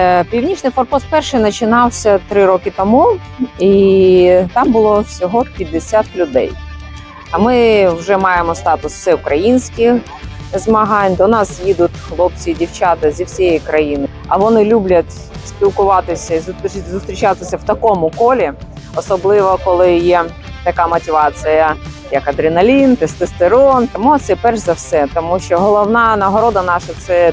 Е, Північний форпост перший починався три роки тому, і там було всього 50 людей. А ми вже маємо статус всеукраїнських змагань. До нас їдуть хлопці і дівчата зі всієї країни. А вони люблять спілкуватися і зустрічатися в такому колі, особливо коли є така мотивація, як адреналін, тестостерон. Емоції перш за все, тому що головна нагорода наша це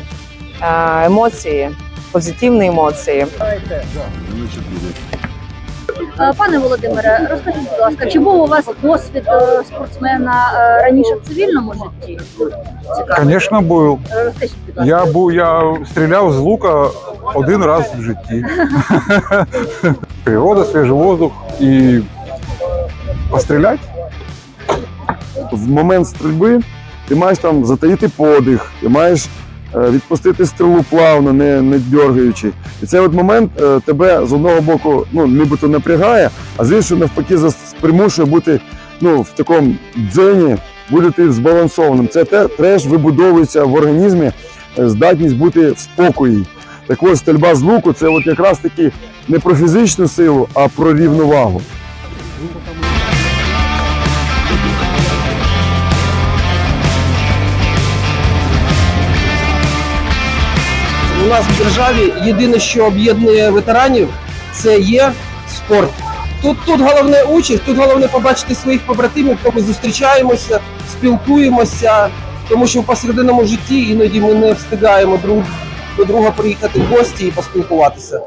е, емоції, позитивні емоції. Е, Пане Володимире, розкажіть, будь ласка, чи був у вас досвід е, спортсмена раніше в цивільному житті? Звісно, був. Розкажіть, будь ласка. Я був, я стріляв з лука один раз в житті. Природа, свіжий воздух і постріляти. В момент стрільби ти маєш там затаїти подих, ти маєш е, відпустити стрілу плавно, не, не дергаючи. І цей от момент е, тебе з одного боку ну, нібито напрягає, а з іншого навпаки примушує бути ну, в такому дзені, бути збалансованим. Це те, треш вибудовується в організмі е, здатність бути в спокої. Так ось стрільба з луку це от якраз таки не про фізичну силу, а про рівновагу. У нас в державі єдине, що об'єднує ветеранів, це є спорт. Тут, тут головне участь, тут головне побачити своїх побратимів, коли зустрічаємося, спілкуємося, тому що в посерединому житті іноді ми не встигаємо друг до друга приїхати в гості і поспілкуватися.